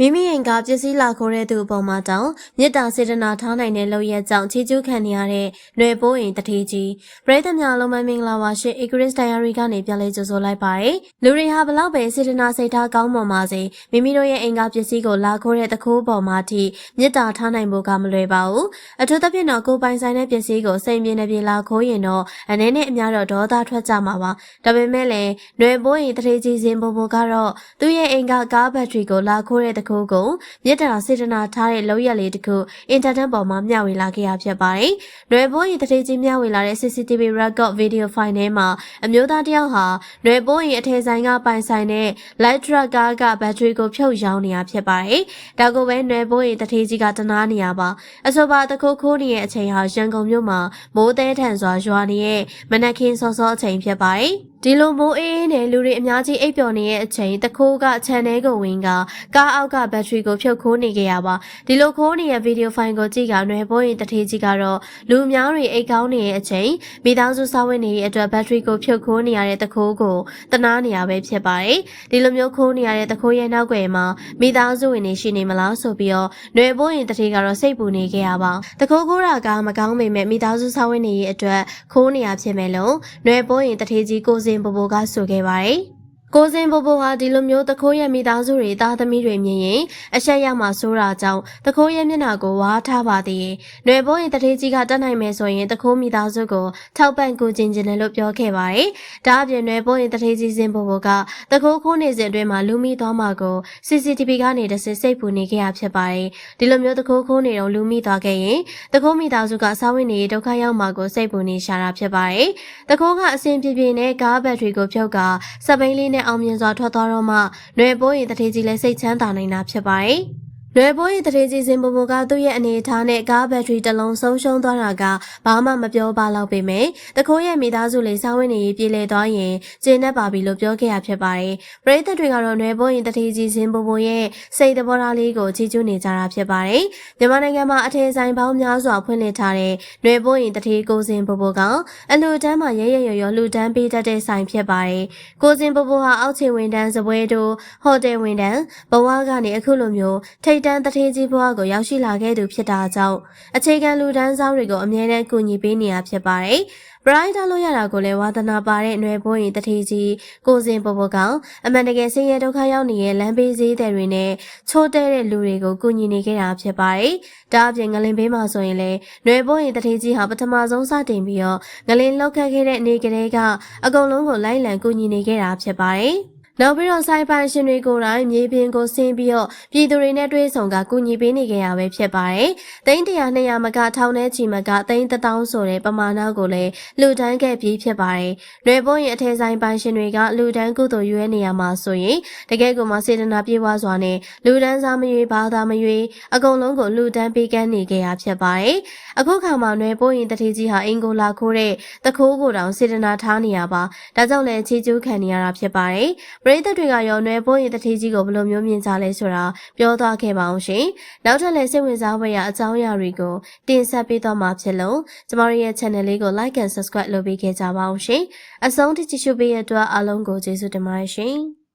မိမိအိမ်ကပစ္စည်းလာခိုးတဲ့သူအပေါ်မှာတောင်မေတ္တာစေတနာထားနိုင်တဲ့လုပ်ရက်ကြောင့်ချီးကျူးခံနေရတဲ့ຫນွေပိုးအိမ်တထေးကြီးပရိသတ်များလုံးမမင်္ဂလာပါရှင် Igris Diary ကနေပြန်လဲကြိုဆိုလိုက်ပါတယ်လူတွေဟာဘလောက်ပဲစေတနာစိတ်ထားကောင်းမွန်ပါစေမိမိတို့ရဲ့အိမ်ကပစ္စည်းကိုလာခိုးတဲ့တခိုးပေါ်မှာထိမေတ္တာထားနိုင်ဖို့ကမလွယ်ပါဘူးအထူးသဖြင့်တော့ကိုယ်ပိုင်ဆိုင်တဲ့ပစ္စည်းကိုစိတ်ပြင်းနေပြေလာခိုးရင်တော့အနေနဲ့အများတော့ဒေါသထွက်ကြမှာပါဒါပေမဲ့လည်းຫນွေပိုးအိမ်တထေးကြီးစင်ပိုပိုကတော့သူ့ရဲ့အိမ်ကကားဘက်ထရီကိုလာခိုးတဲ့တ ခိုးကိုမြစ်တာစေတနာထားတဲ့လောက်ရက်လေးတစ်ခုအင်တာနက်ပေါ်မှာမျှဝေလာခဲ့ရဖြစ်ပါတယ်။ရွယ်ပိုးရင်တထေးကြီးမျှဝေလာတဲ့ CCTV record video file ထဲမှာအမျိုးသားတစ်ယောက်ဟာရွယ်ပိုးရင်အထည်ဆိုင်ကပိုင်ဆိုင်တဲ့ light truck ကားကဘက်ထရီကိုဖြုတ်ရောင်းနေတာဖြစ်ပါတယ်။ဒါကိုပဲရွယ်ပိုးရင်တထေးကြီးကတနာနေရပါအဆိုပါတခိုးခိုးနေတဲ့အချိန်ဟာရန်ကုန်မြို့မှာမိုးတဲထန်စွာရွာနေတဲ့မနက်ခင်းစောစောအချိန်ဖြစ်ပါတယ်။ဒီလိုမိုးအေးအေးနဲ့လူတွေအများကြီးအိပ်ပျော်နေတဲ့အချိန်တခိုးကခြံထဲကိုဝင်ကကားအောက်ကဘက်ထရီကိုဖြုတ်ခိုးနေခဲ့ရပါဒီလိုခိုးနေတဲ့ဗီဒီယိုဖိုင်ကိုကြည့်ကနွယ်ပိုးရင်တထေးကြီးကတော့လူအများတွေအိတ်ကောင်းနေတဲ့အချိန်မိသားစုစားဝတ်နေတဲ့အတွက်ဘက်ထရီကိုဖြုတ်ခိုးနေရတဲ့တခိုးကိုတနာနေရပဲဖြစ်ပါတယ်ဒီလိုမျိုးခိုးနေရတဲ့တခိုးရဲ့နောက်ွယ်မှာမိသားစုဝင်နေရှိနေမလားဆိုပြီးတော့နွယ်ပိုးရင်တထေးကတော့စိတ်ပူနေခဲ့ရပါတခိုးခိုးတာကမကောင်းပေမဲ့မိသားစုစားဝတ်နေရဲ့အတွက်ခိုးနေရဖြစ်မယ်လို့နွယ်ပိုးရင်တထေးကြီးကိုစင်ပပိုကဆိုခဲ့ပါတယ်။ ကိုစင်ဘဘဟာဒီလိုမျိုးတခိုးရဲ့မိသားစုတွေသားသမီးတွေမြင်ရင်အဆက်ရမှာစိုးတာကြောင့်တခိုးရဲ့မျက်နှာကိုဝါထားပါသေးတယ်။ຫນွေဘိုးရင်တထေးကြီးကတတ်နိုင်မယ်ဆိုရင်တခိုးမိသားစုကိုထောက်ပံ့ကူကျင်ကျင်တယ်လို့ပြောခဲ့ပါတယ်။ဒါအပြင်ຫນွေဘိုးရင်တထေးကြီးစင်ဘဘကတခိုးခိုးနေစဉ်အတွင်းမှာလူမိသွားမှာကို CCTV ကနေတစစ်စိတ်ပူနေခဲ့ရဖြစ်ပါတယ်။ဒီလိုမျိုးတခိုးခိုးနေတော့လူမိသွားခဲ့ရင်တခိုးမိသားစုကစားဝင်နေဒုက္ခရောက်မှာကိုစိတ်ပူနေရှာတာဖြစ်ပါတယ်။တခိုးကအစဉ်ပြေပြေနဲ့ကားဘက်ထရီကိုဖြုတ်ကစပိန်လေးနဲ့ ဲ့အောင်မြင်စွာထွက်သွားတော့မှຫນွေပိုးရင်တထေးကြီးလည်းစိတ်ချမ်းသာနိုင်တာဖြစ်ပါတယ်။ လွယ်ပိုးရင်တရေကြီးစင်ပူပူကသူ့ရဲ့အနေအထားနဲ့ကားဘက်ထရီတစ်လုံးဆုံးရှုံးသွားတာကဘာမှမပြောပါတော့ပေမဲ့တခိုးရဲ့မိသားစုလေးစားဝတ်နေရေးပြည်လဲသွားရင်ကျင်းနေပါပြီလို့ပြောခဲ့ရဖြစ်ပါတယ်။ပရိသတ်တွေကတော့လွယ်ပိုးရင်တရေကြီးစင်ပူပူရဲ့စိတ်သဘောထားလေးကိုချီးကျူးနေကြတာဖြစ်ပါတယ်။မြန်မာနိုင်ငံမှာအထည်ဆိုင်ပေါင်းများစွာဖွင့်လှစ်ထားတဲ့လွယ်ပိုးရင်တရေကိုစင်ပူပူကအလူတန်းမှာရဲရဲရော်ရော်လူတန်းပေးတတ်တဲ့ဆိုင်ဖြစ်ပါတယ်။ကိုစင်ပူပူဟာအောက်ခြေဝန်တန်းစပွဲတို့ဟိုတယ်ဝန်တန်းဘဝကနေအခုလိုမျိုးထိတ်တန်းတထေးကြီးဘဝကိုရောက်ရှိလာခဲ့သူဖြစ်တာကြောင့်အခြေခံလူဒန်းစားတွေကိုအမြဲတမ်းကူညီပေးနေရဖြစ်ပါတယ်။ပရိုက်တာလို့ရတာကိုလည်းဝါသနာပါတဲ့ຫນွေဘိုးရင်တထေးကြီးကိုစင်ပေါ်ပေါ်ကောင်အမှန်တကယ်ဆင်းရဲဒုက္ခရောက်နေတဲ့လမ်းဘေးဈေးတွေတွေနဲ့ချိုးတဲတဲ့လူတွေကိုကူညီနေခဲ့တာဖြစ်ပါတယ်။ဒါအပြင်ငလင်ဘေးမှာဆိုရင်လည်းຫນွေဘိုးရင်တထေးကြီးဟာပထမဆုံးစတင်ပြီးတော့ငလင်လောက်ခတ်ခဲ့တဲ့အနေကလေးကအကုန်လုံးကိုလိုက်လံကူညီနေခဲ့တာဖြစ်ပါတယ်။ နောက်ပြီးတော့ဆိုင်ပိုင်ရှင်တွေကိုယ်တိုင်မြေပြင်ကိုဆင်းပြီးတော့ပြည်သူတွေနဲ့တွေ့ဆုံကကူညီပေးနေကြရပဲဖြစ်ပါတယ်။သိန်းတရာ200မကထောင်ထဲချီမကသိန်း1000ဆိုတဲ့ပမာဏကိုလည်းလူတန်းခဲ့ပြီးဖြစ်ပါတယ်။ရွယ်ပိုးရင်အထည်ဆိုင်ပိုင်ရှင်တွေကလူတန်းကုသိုလ်ရွေးနေရမှာဆိုရင်တကယ်ကိုမှစေတနာပြေဝစွာနဲ့လူတန်းစားမရွေဘာသာမရွေအကုန်လုံးကိုလူတန်းပေးကမ်းနေကြရဖြစ်ပါတယ်။အခုခါမှာရွယ်ပိုးရင်တတိကြီးဟာအင်ကိုလာခိုးတဲ့တခိုးကိုတောင်စေတနာထားနေရပါ။ဒါကြောင့်လည်းချီကျူးခံနေရတာဖြစ်ပါတယ်။ပရိသတ်တွေကရောနွယ်ပိုးရင်တတိကြီးကိုဘယ်လိုမျိုးမြင်ကြလဲဆိုတာပြောသွားခဲ့ပါအောင်ရှင်။နောက်ထပ်လည်းစိတ်ဝင်စားဖွယ်ရာအကြောင်းအရာတွေကိုတင်ဆက်ပေးသွားမှာဖြစ်လို့ကျမတို့ရဲ့ channel လေးကို like and subscribe လုပ်ပေးခဲ့ကြပါအောင်ရှင်။အဆုံးထိကြည့်ရှုပေးရတဲ့အတွက်အားလုံးကိုကျေးဇူးတင်ပါတယ်ရှင်။